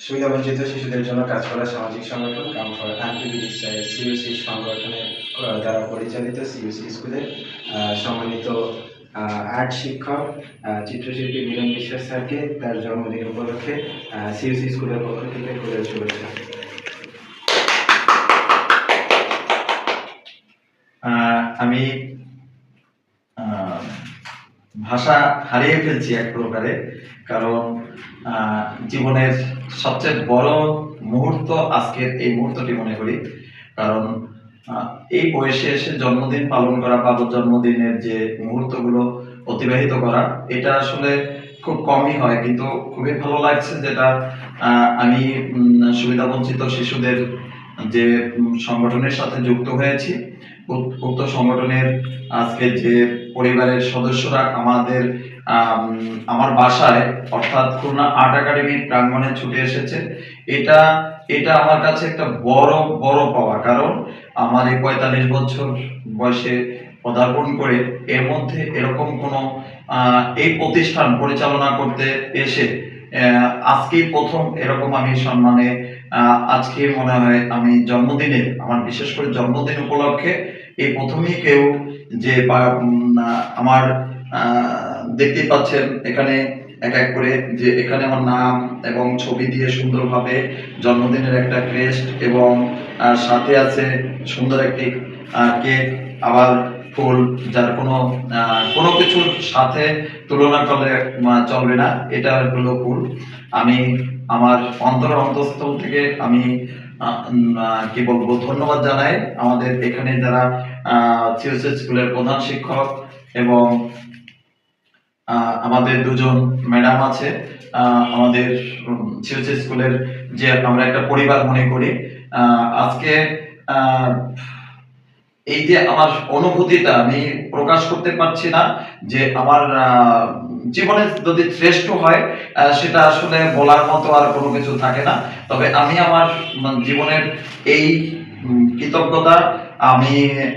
সুবিধাবঞ্চিত শিশুদের জন্য কাজ করা সামাজিক সংগঠন, কাম ফর আনপিবিলিশ সিইউসি সংগঠনের দ্বারা পরিচালিত সিইউসি স্কুলের সম্মানিত আর্ট শিক্ষক চিত্রশিল্পী মিলন বিশ্বাস স্যারকে তার জন্মদিন উপলক্ষে সিইউসি স্কুলের পক্ষ থেকে ফুলের শুভেচ্ছা। আমি ভাষা হারিয়ে ফেলছি এক প্রকারে, কারণ জীবনের সবচেয়ে বড় মুহূর্ত আজকের এই মুহূর্তটি মনে করি। কারণ এই বয়সে এসে জন্মদিন পালন করা বাবুর জন্মদিনের যে মুহূর্তগুলো অতিবাহিত করা, এটা আসলে খুব কমই হয়। কিন্তু খুবই ভালো লাগছে যেটা আমি সুবিধাবঞ্চিত শিশুদের যে সংগঠনের সাথে যুক্ত হয়েছি। উক্ত সংগঠনের আজকে যে পরিবারের সদস্যরা আমাদের আমার বাসায়, অর্থাৎ খুলনা আর্ট একাডেমির প্রাঙ্গণে ছুটে এসেছে, এটা এটা আমার কাছে একটা বড় বড় পাওয়া। কারণ আমার এই পঁয়তাল্লিশ বছর বয়সে পদার্পণ করে এর মধ্যে এরকম কোনো এই প্রতিষ্ঠান পরিচালনা করতে এসে আজকেই প্রথম এরকম আমি সম্মানে আজকে মনে হয় আমি জন্মদিনে, আমার বিশেষ করে জন্মদিন উপলক্ষে এই প্রথমেই কেউ যে আমার দেখতেই পাচ্ছেন এখানে এক এক করে যে এখানে আমার নাম এবং ছবি দিয়ে সুন্দরভাবে জন্মদিনের একটা ক্রেস্ট এবং সাথে আছে সুন্দর একটি কেক, আবার ফুল যার কোনো কোনো কিছুর সাথে তুলনা করলে চলবে না, এটা হলো ফুল। আমি আমার অন্তর অন্তঃস্থল থেকে আমি কি বলব, ধন্যবাদ জানাই আমাদের এখানে যারা স্কুলের প্রধান শিক্ষক এবং আমাদের দুজন ম্যাডাম আছে আমাদের সিওসি স্কুলের যে আমরা একটা পরিবার মনে করি আজকে এই যে আমার অনুভূতিটা আমি প্রকাশ করতে পারছি না যে আমার জীবনে যদি শ্রেষ্ঠ হয় সেটা আসলে বলার মতো আর কোনো কিছু থাকে না। তবে আমি আমার জীবনের এই কৃতজ্ঞতা আমি,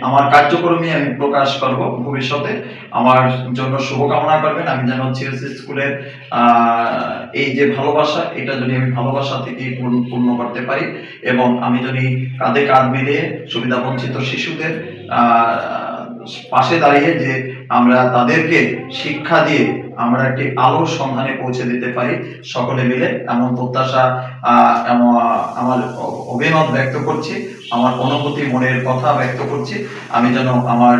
আমার কার্যক্রমে আমি প্রকাশ করব ভবিষ্যতে। আমার জন্য শুভকামনা করবেন। আমি যেন সিএসসি স্কুলের এই যে ভালোবাসা, এটা যদি আমি ভালোবাসা থেকে পূর্ণ করতে পারি এবং আমি যদি কাঁধে কাঁধ মিলিয়ে সুবিধা বঞ্চিত শিশুদের পাশে দাঁড়িয়ে যে আমরা তাদেরকে শিক্ষা দিয়ে আমরা একটি আলোর সন্ধানে পৌঁছে দিতে পারি সকলে মিলে। এমন প্রত্যাশা আমার অভিমত ব্যক্ত করছি আমার অনুভূতি মনের কথা ব্যক্ত করছি। আমি যেন আমার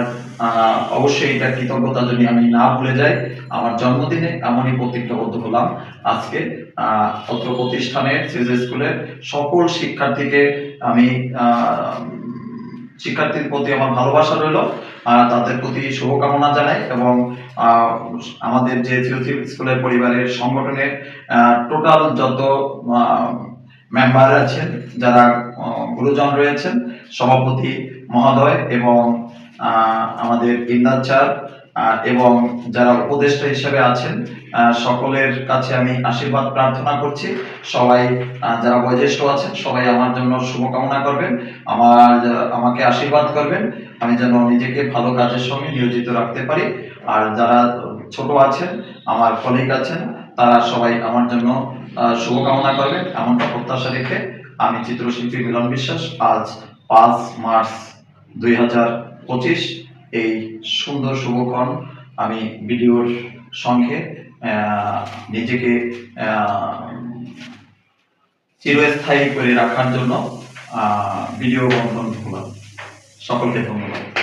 অবশ্যই এটা কৃতজ্ঞতা যদি আমি না ভুলে যাই আমার জন্মদিনে এমনই প্রতিজ্ঞাবদ্ধ হলাম আজকে। আহ, প্রতিষ্ঠানের সিরিজ স্কুলের সকল শিক্ষার্থীকে আমি শিক্ষার্থীর প্রতি আমার ভালোবাসা রইল তাদের প্রতি শুভকামনা জানাই এবং আমাদের যে থিওথিপ স্কুলের পরিবারের সংগঠনের টোটাল যত মেম্বার আছেন, যারা গুরুজন রয়েছেন, সভাপতি মহোদয় এবং আমাদের ইন্দার এবং যারা উপদেষ্টা হিসেবে আছেন সকলের কাছে আমি আশীর্বাদ প্রার্থনা করছি। সবাই যারা বয়োজ্যেষ্ঠ আছেন, সবাই আমার জন্য শুভকামনা করবেন। আমার, আমাকে আশীর্বাদ করবেন। আমি যেন নিজেকে ভালো কাজের সঙ্গে নিয়োজিত রাখতে পারি। আর যারা ছোট আছেন, আমার কলিগ আছেন, তারা সবাই আমার জন্য শুভকামনা করবেন। এমনটা প্রত্যাশা রেখে আমি চিত্রশিল্পী মিলন বিশ্বাস আজ পাঁচ মার্চ দুই হাজার পঁচিশ এই সুন্দর শুভক্ষণ আমি ভিডিওর সঙ্গে নিজেকে চিরস্থায়ী করে রাখার জন্য ভিডিও বন্ধন হলাম সকলকে ধন্যবাদ।